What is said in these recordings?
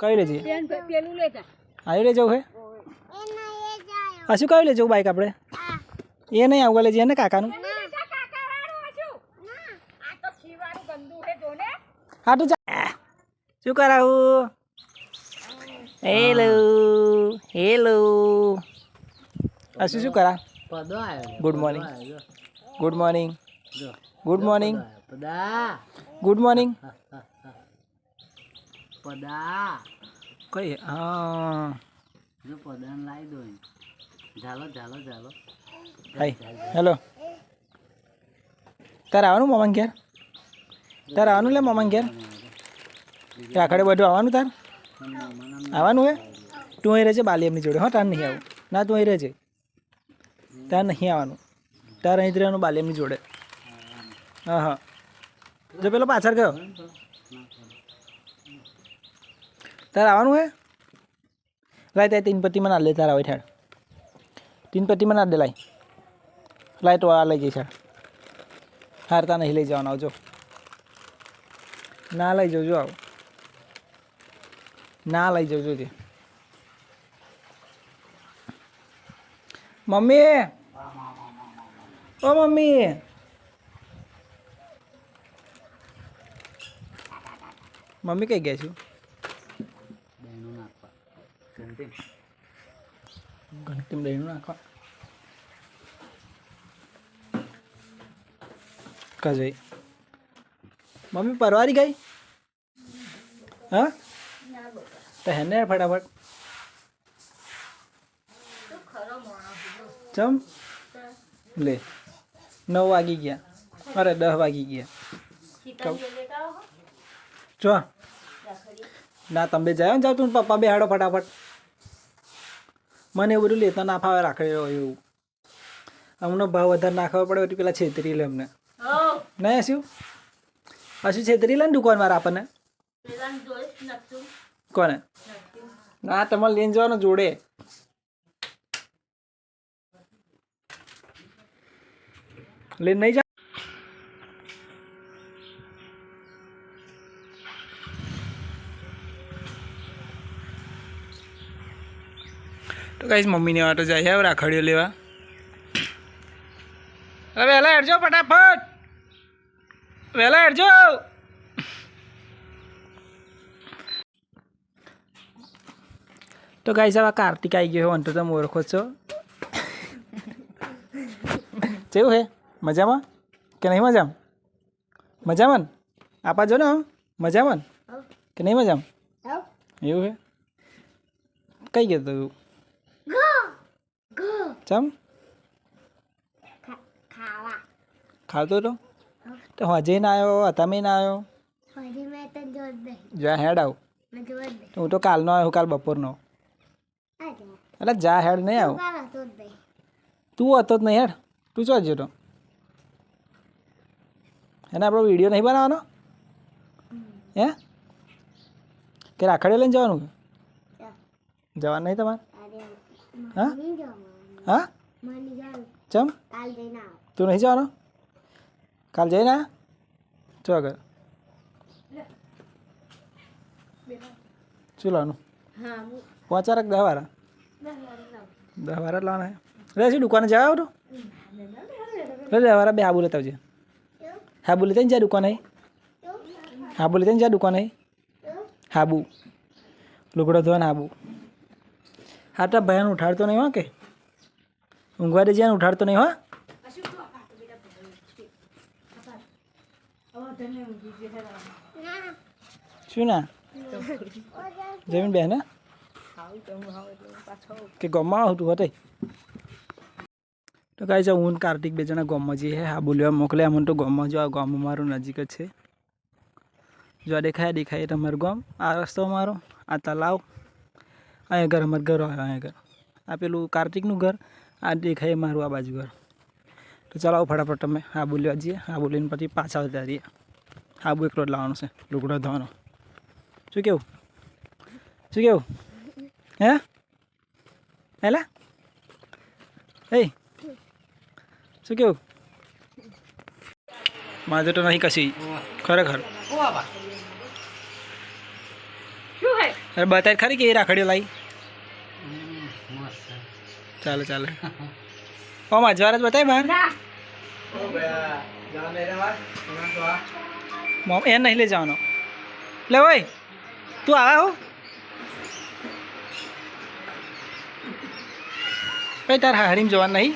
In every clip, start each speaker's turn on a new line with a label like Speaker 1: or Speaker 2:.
Speaker 1: કઈ લેજે?
Speaker 2: પેલું લેતા.
Speaker 1: આવી લઈ જવું હે? હા શું કયું લઈ જવું બાઈક આપણે? એ નહીં આવું લેજે ને. કાકાનું
Speaker 2: આ તો ખીવાનું ગંદુ હે
Speaker 1: હા તું જા. શું કરાવું? Hello hello. આ શું શું કરા? Good morning good morning good morning good morning
Speaker 3: પદા.
Speaker 1: કઈ? હા.
Speaker 3: જો પદાને લાવી દો ઝાલો ઝાલો ઝાલો.
Speaker 1: હાય. હેલો. તારે આવવાનું મમાન ઘેર? તારે આવવાનું લે મમાન ઘેર? રાખડે બધું આવવાનું તાર? આવવાનું હે? તું અહીં રહેજે બાલી એમની જોડે. હો તાર નહીં આવું. ના તું અહીં રહેજે. તાર નહીં આવવાનું. તાર અહીં જ રહેવાનું બાલી એમની જોડે. હા હા. જો પેલો પાછળ ગયો. તારે આવવાનું હે? લાય તારે તીન પટ્ટીમાં ના લે તારા હોય ઠાડ તીન પટ્ટીમાં ના દે લાય. લાય તો આ લઈ જઈશ હારતા નહીં લઈ જવાના, આવજો. ના લઈ જજો આવો. ના લઈ જજો જે. મમ્મી! ઓ મમ્મી! મમ્મી કઈ ગયા છું?
Speaker 3: ઘંટી.
Speaker 1: ઘંટીમાં દહીંનું નાખવા. કજઈ મમ્મી પરવારી ગઈ? હા? તો હેને ફટાફટ. ચમ? લે નવ વાગી ગયા. અરે દસ વાગી ગયા. ચો ના તમે જાય ને જાઓ તું પપ્પા બે હાડો ફટાફટ. મને એવું બધું લેતા ના ફાવે રાખે એવું. અમને ભાવ વધારે નાખવા પડે એટલે પેલા છેતરી લે અમને. નહીં હસ્યું હશું છેતરી લે ને દુકાનવાળા આપણને. કોને? ના તમારે લઈને જવાનું જોડે. લઈને નહીં તો કઈશ મમ્મીને વાતો જાય હવે રાખડીઓ લેવા. હવે વહેલા હેડજો ફટાફટ. વહેલા હેડજો. તો ગાઈસ હવે કાર્તિક આવી ગયો અંતો તમે ઓળખો છો. કેવું હે મજામાં? કે નહીં મજામાં? મજામાં? આપા જો ને? મજામાં કે નહીં મજામાં? એવું હે કઈ ગયો તું? ચમ? ખાતો તો? તો હજે ના આવ્યો તમે ના આવ્યો? જા હેડ આવ. હું તો કાલનો આવ્યો કાલ બપોરનો. એટલે જા હેડ નહીં આવ. તું હતો જ નહીં. હેડ. તું ચો જતો એને આપણો વીડિયો નહીં બનાવવાનો? હે? કે રાખડીઓ લઈને જવાનું? જવાનું નહીં તમારે? હા? હા? ચમ? તું નહીં જવાનો? કાલ જઈને આ? ચો આગળ. શું લાવવાનું? પહોંચાર દસ વાળા દસ વારા જ લાવવાના રે શું દુકાને જવા આવું રે દહ વારા બે આબુ લેતા આવજે. હાબુ લેતા જ્યાં જા દુકાને હાબુ લેતા જ્યાં જા દુકાને હાબુ. લુગડો ધોવાને હાબુ. હા તો ભાઈને ઉઠાડતો નહીં હો કે? ઊંઘવા દેજે ઉઠાડતો નહીં હો. શું ના? જમીન બેન? કે ગમમાં આવું તું હતું તો કાંઈ છે હું કાર્તિક બે જણા ગમમાં જઈએ હા. બોલવા મોકલે અમને તો ગમમાં જો, આ ગમ અમારું નજીક જ છે. જો આ દેખાય દેખાય તમારું ગામ. આ રસ્તો અમારો, આ તલાવ અહીંયા ઘર, અમારું ઘર આવ્યો અહીંયા ઘર. આ પેલું કાર્તિકનું ઘર. આ દેખાય મારું આ બાજુ ઘર. તો ચાલો આવો ફટાફટ તમે. આબુ લેવા જઈએ આબુ બોલીને પછી પાછા આવતા રહીએ. આબુ એકલો જ લાવવાનો છે. લુગડો ધોવાનો. શું કેવું? શું કેવું? હે? હેલા? હે શું કેવું? મારે તો નહીં કશી. ખરેખર.
Speaker 2: હે?
Speaker 1: અરે બતાવી ખરી કેવી રાખડીઓ લાવી? ચાલે ચાલે. માં અજવાર જ બતાય બહાર?
Speaker 2: ના.
Speaker 1: મોમ એ નહીં લઈ જવાનો. લે ઓય તું આવા હો. ભાઈ તાર હારીમ જવાનું નહીં.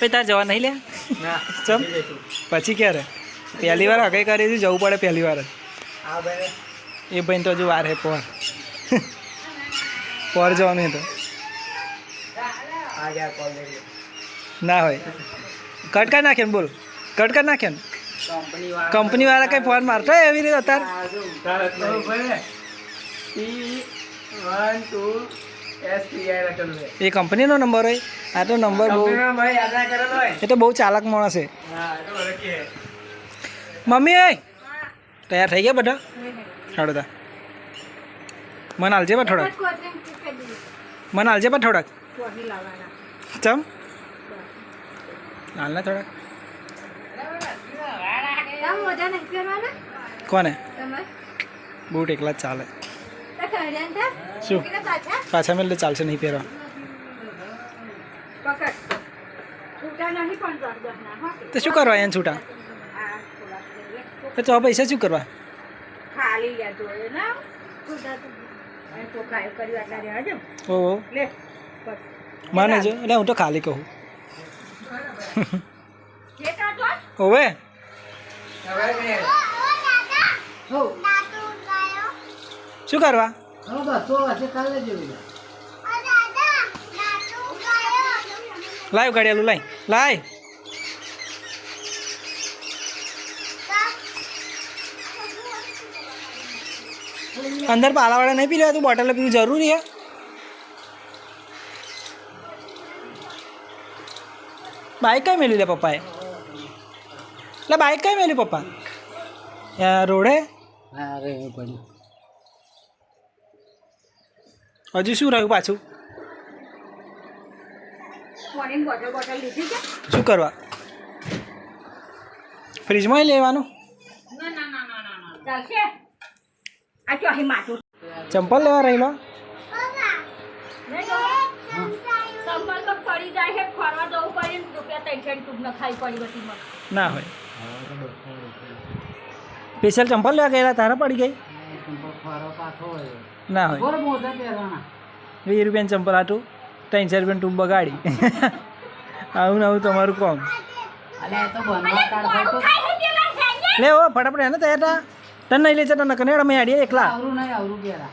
Speaker 1: ભાઈ તાર જવા નહીં લે. ચમ. પછી ક્યારે? પહેલી વાર હકઈ કરી જવું પડે પહેલી વાર જ. એ ભાઈ તો હજુ વાર હે પોર પોર જવાનું તો. ના હોય. કટકા નાખે ને બોલ. કટકા નાખે ને
Speaker 3: કંપની વાળા
Speaker 1: કઈ ફોન મારતો હોય એવી રીતે અત્યારે? એ કંપનીનો નંબર હોય? આ તો નંબર બહુ એ તો બહુ ચાલાક માણસ છે. મમ્મી એ તૈયાર થઈ ગયા બધા? હાડો તા મને હાલજે પણ થોડાક મને હાલજે પણ થોડાક. ચમ? હાલના થોડાક કોને? બૂટ એકલા જ ચાલે. શું? પાછા. મેં ચાલશે નહીં પહેરવા. તો શું કરવા એને છૂટા?
Speaker 2: થોડા.
Speaker 1: તો આ પૈસા શું કરવા?
Speaker 2: ખાલી લે જોડે ના. છૂટા તો તો કાંઈ કર્યું આટલા રહ્યા છે.
Speaker 1: ઓ ઓ
Speaker 2: લે.
Speaker 1: માને જો એટલે હું તો ખાલી કહું. હવે? શું કરવા?
Speaker 3: લાઈવ બસો
Speaker 1: લાઈ. લાય અંદર પાલાવાળા નહીં પી લેવા તું બોટલ પીવું જરૂરી હે બાઇક કઈ મેળવી લે પપ્પાએ? એટલે બાઇક કઈ મેલ્યું પપ્પા? રોડે? હજુ શું રહ્યું પાછું?
Speaker 2: પાણીની બોટલ બોટલ લીધી છે?
Speaker 1: શું કરવા? ફ્રીજમાં લેવાનું? ચંપલ લેવા રહેલો
Speaker 2: નહીં તો સંભળ તો પડી જાય છે ફરવા જવું પડે ને રૂપિયા ત્રણસો ટૂંક નખાવી પડી બધી
Speaker 1: ના હોય. સ્પેશિયલ ચંપલ લેવા ગયેલા? તારા પડી ગઈ? ના હોય. વીસ રૂપિયાની ચંપલ આટું ત્રણ ચાર રૂપિયાની ટૂબ બગાડી. આવું ને આવું તમારું કોમ. લે ઓ ફટાફટ એને તૈયાર તને નહીં લે છે તને કનેડ અમે આડીએ એકલા.
Speaker 3: આવરું નહીં આવરું પહેરા.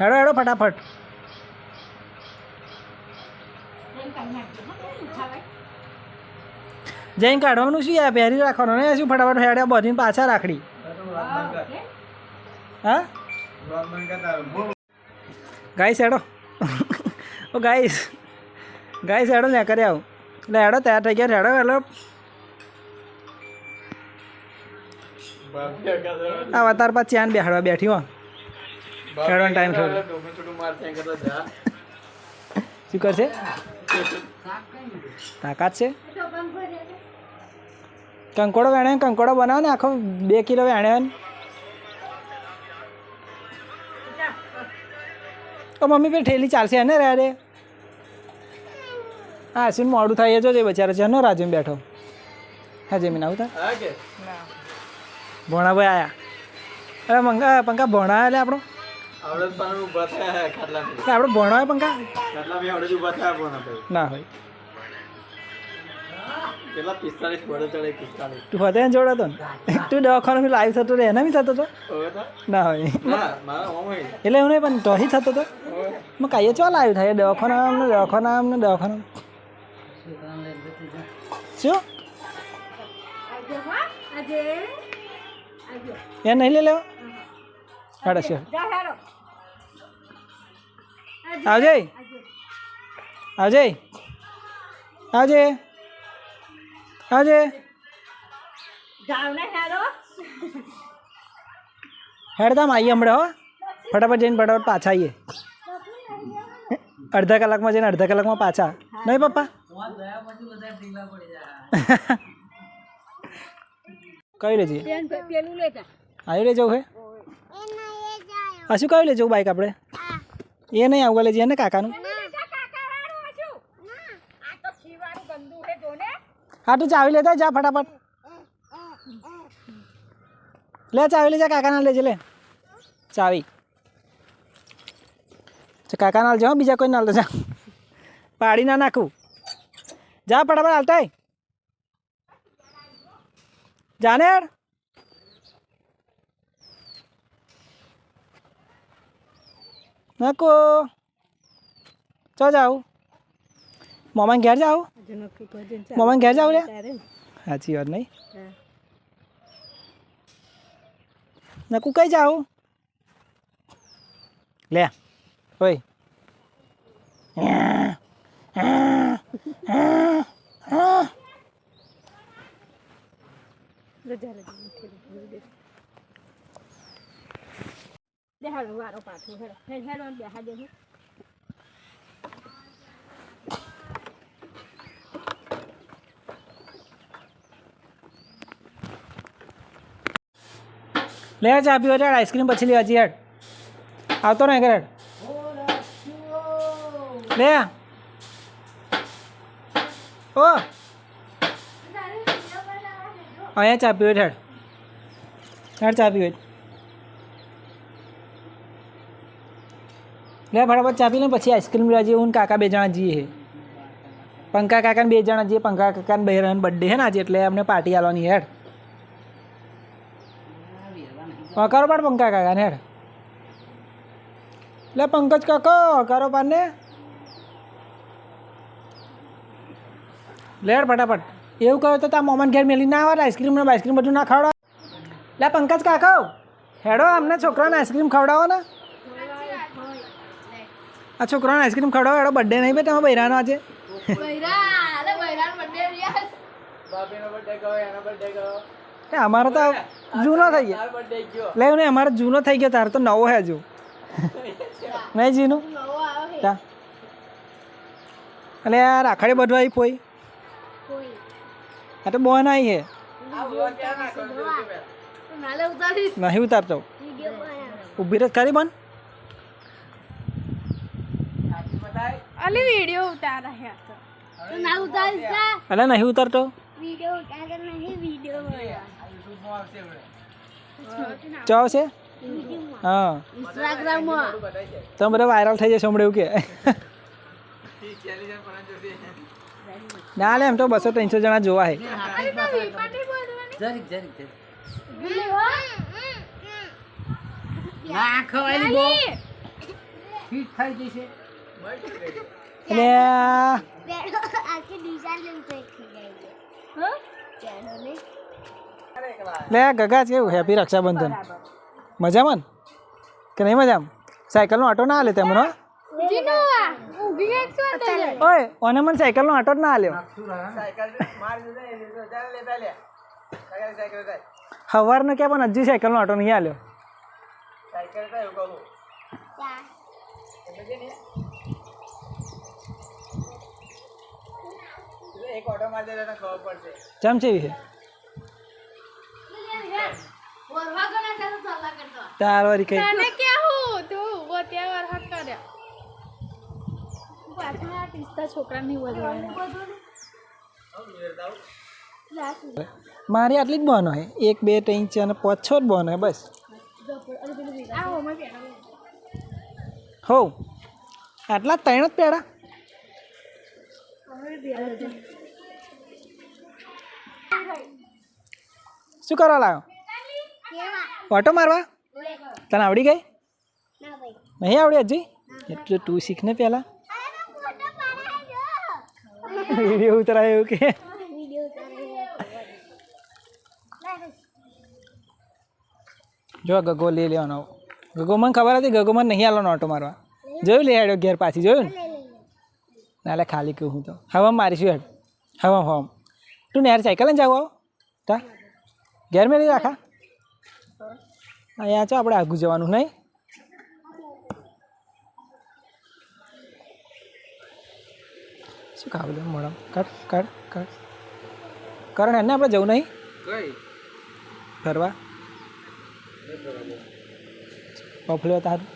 Speaker 1: હેડો હેડો ફટાફટ. જઈને કાઢવાનું શું યાર? પહેરી રાખવાનું ને? શું ફટાફટ હેડ્યા બધીને પાછા રાખડી. હા? ગાઈસ હેડો. ઓ ગાઈસ. ગાઈસ હેડો ને કરી આવું. એટલે હેડો તૈયાર થઈ ગયા હેડો હેલો. આ તાર પાછ ચાન બેહાડવા બેઠી હો. હેડવાનો ટાઈમ થોડો. શું કરશે? તાકાત છે? કંકોડો વેણે કંકોડો બનાવો ને આખો બે કિલો વેણે તો મમ્મી પેલી ઠેલી ચાલશે ને રે રે. હા શું મોડું થાય જો જે બચારો છે નો રાજુ બેઠો. હા જમીન આવું તા. ભોણાભાઈ આયા. અરે મંગા પંખા ભોણા એટલે આપણો.
Speaker 4: આવડે પણ ઊભા થયા ખાટલા
Speaker 1: એટલે આપણો ભોણો પણ કા
Speaker 4: ખાટલા બી આવડે જ ઊભા થયા પણ
Speaker 1: ના હોય
Speaker 4: કેટલા પિસ્તાલીસ પડે ચડે પિસ્તાલીસ
Speaker 1: તું હોતે ને તો ને? તું દવાખાનો લાઈવ થતો એના બી થતો
Speaker 4: તો?
Speaker 1: ના હોય
Speaker 4: ના
Speaker 1: એટલે એવું નહીં પણ તોહી થતો
Speaker 4: તો
Speaker 1: મેં કાંઈ ચો લાવ્યું થાય? દવાખાના આમને દવાખાના આમને દવાખાના
Speaker 3: લઈ જતી
Speaker 1: શું એ નહીં લઈ લેવા? છે
Speaker 2: જા હેરો
Speaker 1: આવજે આવજે આવજે આવજે
Speaker 2: જાવ ને હેરો
Speaker 1: હેડતામ આવીએ હમણાં હો ફટાફટ જઈને ફટાફટ પાછા આવીએ અડધા કલાકમાં જઈને અડધા કલાકમાં પાછા નહીં પપ્પા કયું લઈ જઈએ
Speaker 2: પેન પે- પેલું લેતા
Speaker 1: આવી લઈ જવું હે હા શું કયું લઈ જવું બાઈક આપણે એ નહીં આવું લઈ જઈએ ને કાકાનું
Speaker 2: હે
Speaker 1: તું ચાવી લેતા જા ફટાફટ. લે ચાવી લેજા કાકાના લેજે લે. ચાવી. કાકાના હાલ જાઓ બીજા કોઈ ના જા. પાડી ના નાખું. જા ફટાફટ હાલતા ય. જાને યાર નાખો ચો જાઉં મોમાં ઘેર જાઉં મોમાં ઘેર જાઉં લે સાચી વાત નહીં નકુ કઈ જાઉં લે ઓય
Speaker 2: બેહાડો વારો પાછો હેડો હેડ હેડો ને બેહાડે હું
Speaker 1: લે ચા પીવો હેડ આઈસ્ક્રીમ પછી લેવા જઈએ હેડ આવતો ને હેડ લે ઓ અહીંયા ચા પીવો હેડ હેડ ચા પીવો લે ફટાફટ ચાપી લે પછી આઈસ્ક્રીમ લેવા જઈએ. હું કાકા બે જણા જઈએ પંકા કાકાને બે જણા જઈએ. પંકા કાકાને બહેરાને બર્થડે છે ને આજે એટલે અમને પાર્ટી આવવાની હેડ. હા, કરો પાડ પંકા કાકાને હેડ. લે પંકજ કાકો, કરો પાડ ને લેડ ફટાફટ. એવું કહ્યું તો તાર મોમન ઘેર મેલી ના આવે આઈસ્ક્રીમ આઈસ્ક્રીમ બધું ના ખવડાવો. લે પંકજ કાકો, હેડો અમને છોકરાને આઈસ્ક્રીમ ખવડાવો ને. આ છોકરાને આઈસ્ક્રીમ ખવડાવો એડો બર્થડે નહીં બેટા તમે બૈરાનો આજે. અમારો તો જૂનો થઈ ગયો. લે ને અમારો જૂનો થઈ ગયો તારે તો નવો હે હજુ. નહીં જીનું? એટલે આ યાર બધવાઈ બધું પોઈ. આ તો બોન આવી હે. નહીં ઉતારતો. ઊભી રહે ખરી બન
Speaker 4: સાચી બતાય.
Speaker 5: અલી વિડિયો ઉતાર હે
Speaker 1: અલે નહીં ઉતારતો?
Speaker 4: આ YouTube માં વિડિયો.
Speaker 1: ચાવ છે હા.
Speaker 5: ઇન્સ્ટાગ્રામમાં.
Speaker 1: તો. બધા વાયરલ થઈ જશે હમણાં એવું કે. ના લે એમ તો બસો ત્રણસો જણા જોવા હે.
Speaker 3: જરીક જરીક જરીક. ના ખવાયેલી બહુ. ફીટ થઈ જશે.
Speaker 1: આ લે ગગા કેવું? હેપી રક્ષાબંધન. મજામાં કે નહીં મજામાં? સાયકલનો ઓટો ના હાલે તેમનો? ઓય ઓને મને સાયકલનો ઓટો જ ના હાલ્યો સવારનો કે પણ હજી સાયકલનો ઓટો નહીં હાલ્યો
Speaker 4: સાયકલ લેતા આય, એવું કહું. એટલે છે ને, એક ઓટો મારી દે તને ખબર પડશે.
Speaker 1: ચમ છે? વિશે તાર વારી કઈ.
Speaker 5: તને કેવું? તું ઊભો ત્યાં કર્યા આ પિસ્તા છોકરા નહીં
Speaker 1: મારી આટલી જ બોન હે એક બે ત્રણ ચાર અને પાંચ છ જ બનો હે બસ. હો આટલા જ ત્રણ જ પેડા. શું કરવા લાવ્યો ઓટો મારવા? તને આવડી ગઈ? નહીં આવડી હજી? એટલે તું શીખ ને પહેલા વીડિયો ઉતરાય એવું કે? જો ગગો લઈ લેવાનો. ગગો મને ખબર હતી, ગગો મને નહીં આલવાનો ઓટો મારવા. જોયું લઈ આવ્યો ઘેર પાછી, જોયું ને? ના એટલે ખાલી કહું હું તો. હવા મારીશું હેડ. હવા હવા તું નેર સાયકલ ને જાવ તા. ઘેર નહીં રાખા અહીંયા છો આપણે આગું જવાનું નહીં? શું ખાવું લે મોડા? કટ કટ કર. કરણ એને આપણે જવું નહીં?
Speaker 4: કઈ?
Speaker 1: ફરવા? પફ લેવા તારું.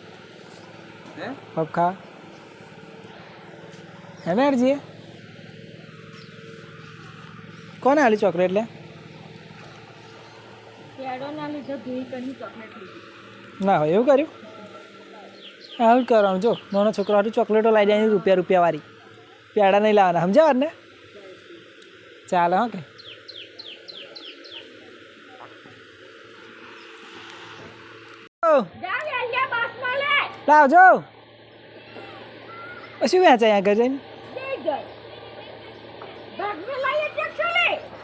Speaker 4: હે?
Speaker 1: પફ ખા. હે ને કોને આલી ચોકલેટ લે?
Speaker 2: ચોકલેટ લીધી.
Speaker 1: ના હોય એવું કર્યું? આવું જ કરવાનું જો નાનો છોકરો હાટું ચોકલેટો લાવી જાય રૂપિયા રૂપિયા વાળી પેડા નહીં લાવવાના સમજાવ ને ચાલે હા કે. લાવજો શું વેચાય આગળ જઈને?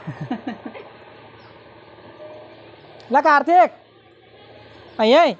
Speaker 2: લા
Speaker 1: કાર્તિક અહીંયા.